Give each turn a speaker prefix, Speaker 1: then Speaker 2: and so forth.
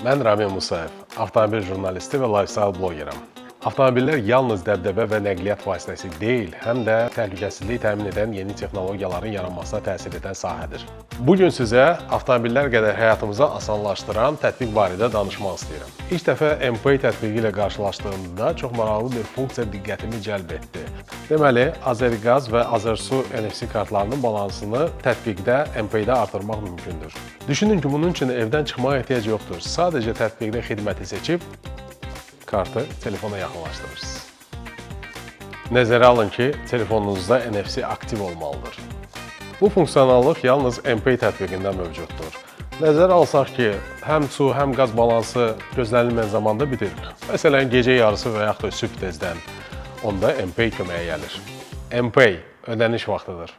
Speaker 1: Mən Ramil Musayev, avtomobil jurnalisti və lifestyle blogeram. Avtomobillər yalnız dəbdəbə və nəqliyyat vasitəsi deyil, həm də təhlükəsizlik təmin edən yeni texnologiyaların yaranmasına təsir edən sahədir. Bu gün sizə avtomobillər qədər həyatımızı asanlaşdıran tətbiq barədə danışmaq istəyirəm. İlk dəfə MPay tətbiqi ilə qarşılaşdığımda çox maraqlı bir funksiya diqqətimi cəlb etdi. Deməli, Azerqaz və Azersu NFC kartlarının balansını tətbiqdə MPay-də artırmaq mümkündür. Düşünün ki, bunun üçün evdən çıxmağa ehtiyac yoxdur. Sadəcə tətbiqdə xidməti seçib kartı telefona yaxınlaşdırırsınız. Nəzərə alın ki, telefonunuzda NFC aktiv olmalıdır. Bu funksionallıq yalnız MPay tətbiqində mövcuddur. Nəzərə alsaq ki, həm su, həm qaz balansı gözlənilməyən zamanda bitir. Məsələn, gecə yarısı və yaxud da sübh tezdən onda MPay köməyə gəlir. MPay ödəniş vaxtıdır.